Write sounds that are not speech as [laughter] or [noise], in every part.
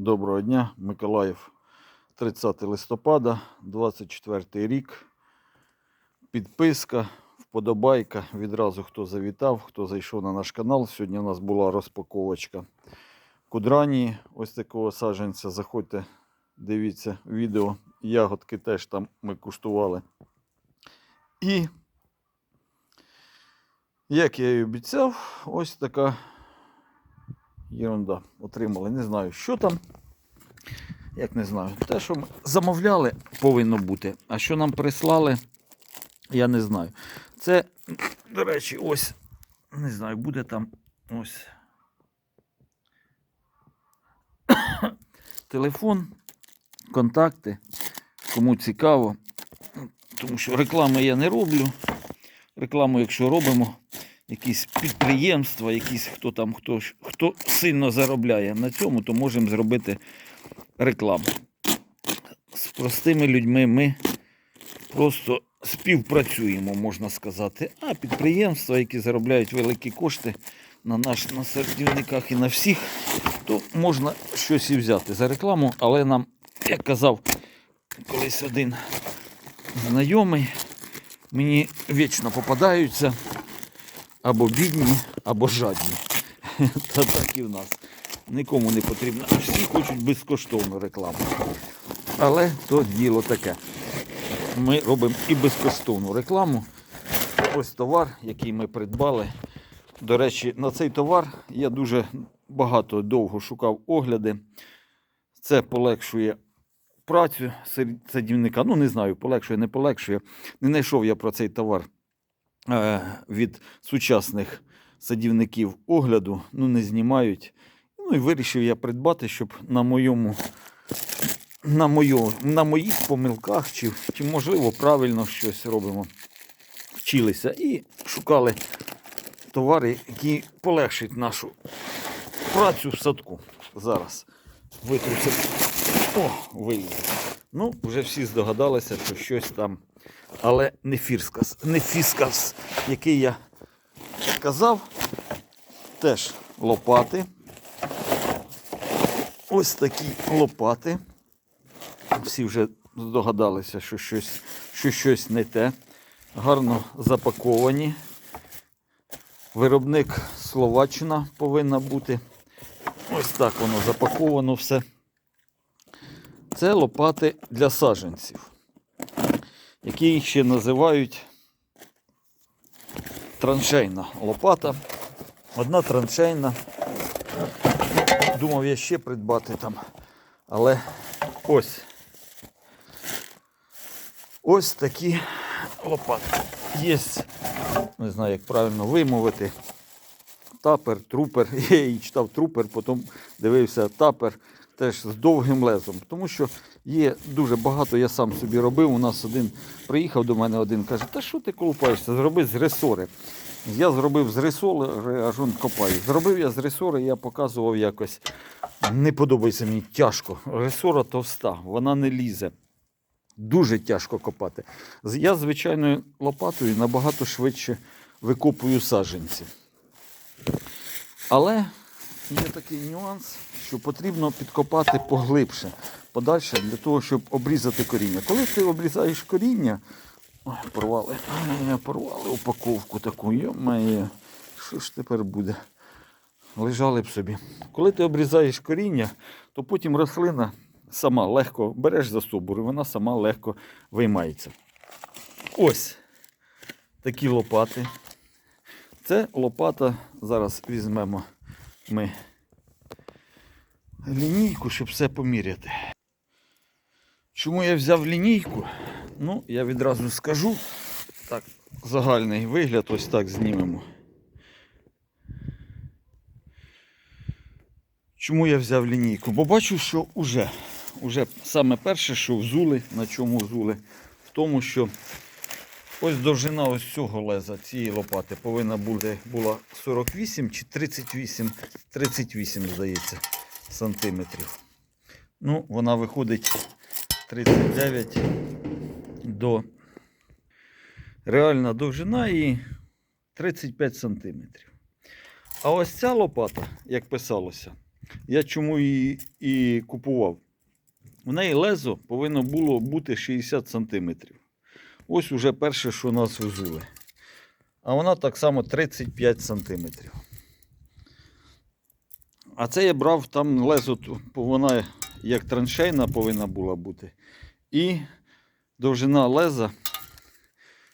Доброго дня, Миколаїв, 30 листопада, 24 рік. Підписка, вподобайка. Відразу хто завітав, хто зайшов на наш канал. Сьогодні у нас була розпаковочка кудрані. Ось такого саджанця. Заходьте, дивіться відео. Ягодки теж там ми куштували. І, як я і обіцяв, ось така Єрунда. Отримали. Не знаю, що там. Як не знаю. Те, що ми замовляли, повинно бути. А що нам прислали, я не знаю. Це, до речі, ось. Не знаю, буде там ось. [coughs] Телефон, контакти. Кому цікаво. Тому що реклами я не роблю. Рекламу, якщо робимо, якісь підприємства, якісь хто там, хто, хто сильно заробляє на цьому, то можемо зробити рекламу. З простими людьми ми просто співпрацюємо, можна сказати. А підприємства, які заробляють великі кошти на наш на сортівниках і на всіх, то можна щось і взяти за рекламу, але нам, як казав колись один знайомий, мені вічно попадаються або бідні, або жадні. [laughs] Та так і в нас. Нікому не потрібно. Всі хочуть безкоштовну рекламу. Але то діло таке. Ми робимо і безкоштовну рекламу. Ось товар, який ми придбали. До речі, на цей товар я дуже багато довго шукав огляди. Це полегшує працю сад- садівника. Ну, не знаю, полегшує, не полегшує. Не знайшов я про цей товар від сучасних садівників огляду, ну не знімають. Ну і вирішив я придбати, щоб на моєму. На, мою, на моїх помилках, чи, чи можливо правильно щось робимо, вчилися і шукали товари, які полегшать нашу працю в садку. Зараз витрусимо. О, виліз. Ну, вже всі здогадалися, що щось там. Але не фірскас, не фіскас, який я казав. Теж лопати. Ось такі лопати. Всі вже здогадалися, що щось, що щось не те. Гарно запаковані. Виробник Словаччина повинна бути. Ось так воно запаковано все. Це лопати для саджанців, які ще називають траншейна лопата. Одна траншейна. Думав я ще придбати там. Але ось. Ось такі лопати. Є, не знаю, як правильно вимовити. Тапер, трупер. [laughs] Я її читав трупер, потім дивився тапер теж з довгим лезом. Тому що є дуже багато, я сам собі робив. У нас один приїхав до мене один, каже, та що ти колупаєшся? Зроби з ресори. Я зробив з ресори, аж он копаю. Зробив я з ресори, я показував якось. Не подобається мені тяжко. Ресора товста, вона не лізе. Дуже тяжко копати. Я звичайною лопатою набагато швидше викопую саджанці. Але є такий нюанс, що потрібно підкопати поглибше, подальше для того, щоб обрізати коріння. Коли ти обрізаєш коріння, ой, порвали, порвали упаковку таку, йомає, що ж тепер буде? Лежали б собі. Коли ти обрізаєш коріння, то потім рослина сама легко береш за собор, і вона сама легко виймається. Ось такі лопати. Це лопата. Зараз візьмемо ми лінійку, щоб все поміряти. Чому я взяв лінійку? Ну, я відразу скажу. Так, загальний вигляд, ось так знімемо. Чому я взяв лінійку? Бо бачу, що вже, вже саме перше, що взули, на чому взули, в тому, що ось довжина ось цього леза, цієї лопати повинна бути була 48 чи 38, 38, здається, сантиметрів. Ну, вона виходить 39 до реальна довжина і 35 сантиметрів. А ось ця лопата, як писалося, Я чому її і купував? У неї лезо повинно було бути 60 см. Ось уже перше, що нас взули. А вона так само 35 см. А це я брав там лезо, вона як траншейна повинна була бути. І довжина леза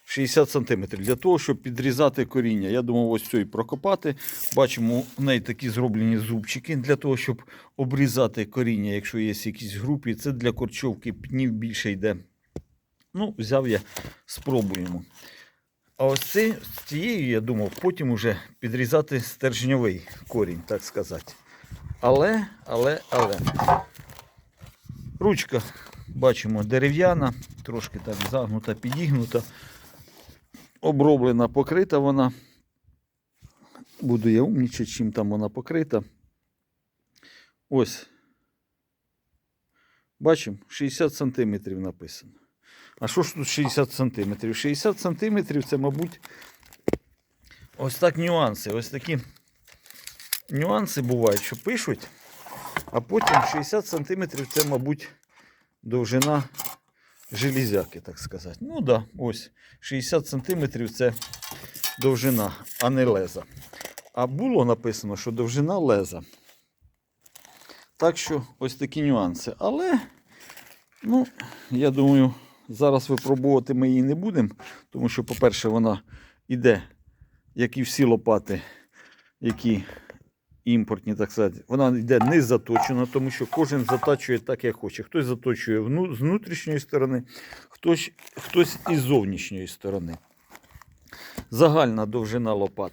60 см. Для того, щоб підрізати коріння. Я думав, ось цю і прокопати. Бачимо, у неї такі зроблені зубчики для того, щоб обрізати коріння, якщо є якісь групи. Це для корчовки пнів більше йде. Ну, взяв я, спробуємо. А ось це, з цією, я думав, потім уже підрізати стержньовий корінь, так сказати. Але, але, але. Ручка, бачимо, дерев'яна, трошки так загнута, підігнута. Оброблена, покрита вона. Буду я умнічати, чим там вона покрита. Ось. Бачимо, 60 см написано. А що ж тут 60 см? 60 см це, мабуть, ось так нюанси. Ось такі нюанси бувають, що пишуть, а потім 60 см це, мабуть, довжина железяки, так сказати. Ну так, да, ось 60 см це довжина, а не леза. А було написано, що довжина леза. Так що ось такі нюанси. Але, ну, я думаю, зараз випробувати ми її не будемо, тому що, по-перше, вона йде, як і всі лопати, які імпортні, так сказати, вона йде не заточена, тому що кожен затачує так, як хоче. Хтось заточує з внутрішньої сторони, хтось, хтось із зовнішньої сторони. Загальна довжина лопат.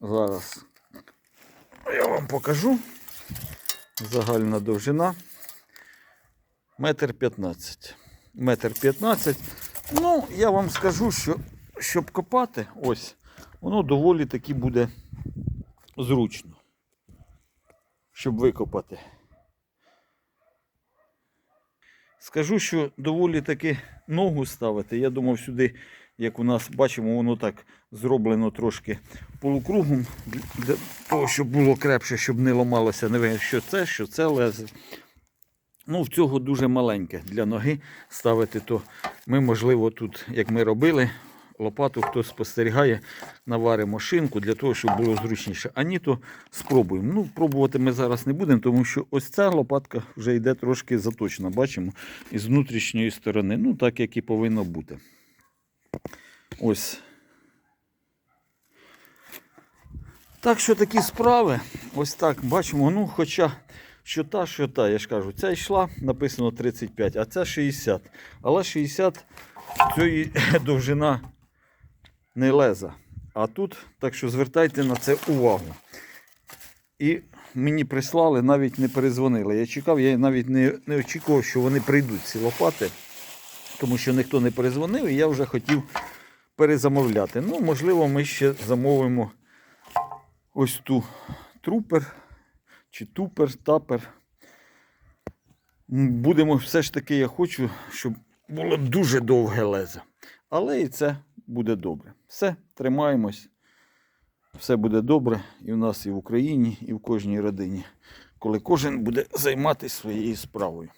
Зараз я вам покажу. Загальна довжина. Метр 15. Метр 15. Ну, я вам скажу, що щоб копати, ось, воно доволі таки буде зручно. Щоб викопати. Скажу, що доволі таки ногу ставити. Я думав сюди, як у нас бачимо, воно так зроблено трошки полукругом, для того, щоб було крепше, щоб не ламалося. Не видно, що це, що це лезе. Ну, в цього дуже маленьке для ноги ставити, то ми, можливо, тут, як ми робили, лопату, хто спостерігає, наваримо шинку для того, щоб було зручніше. А ні, то спробуємо. Ну, пробувати ми зараз не будемо, тому що ось ця лопатка вже йде трошки заточена, бачимо, із внутрішньої сторони. Ну, так як і повинно бути. Ось. Так що такі справи, ось так бачимо. Ну, хоча що та, що та, я ж кажу, ця йшла, написано 35, а ця 60. Але 60 цієї [laughs] довжина не леза. А тут, так що звертайте на це увагу. І мені прислали, навіть не перезвонили. Я чекав, я навіть не, не очікував, що вони прийдуть, ці лопати, тому що ніхто не перезвонив, і я вже хотів перезамовляти. Ну, можливо, ми ще замовимо ось ту трупер чи тупер, тапер. Будемо все ж таки, я хочу, щоб було дуже довге лезо. Але і це буде добре. Все, тримаємось. Все буде добре і в нас, і в Україні, і в кожній родині, коли кожен буде займатися своєю справою.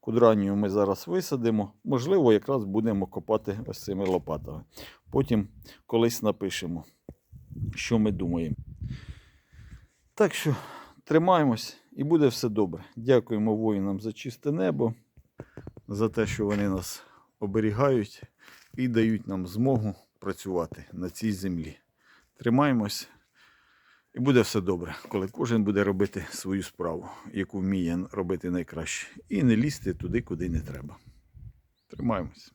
Кудранію ми зараз висадимо. Можливо, якраз будемо копати ось цими лопатами. Потім колись напишемо, що ми думаємо. Так що тримаємось і буде все добре. Дякуємо воїнам за чисте небо, за те, що вони нас оберігають і дають нам змогу працювати на цій землі. Тримаємось і буде все добре, коли кожен буде робити свою справу, яку вміє робити найкраще. І не лізти туди, куди не треба. Тримаємось.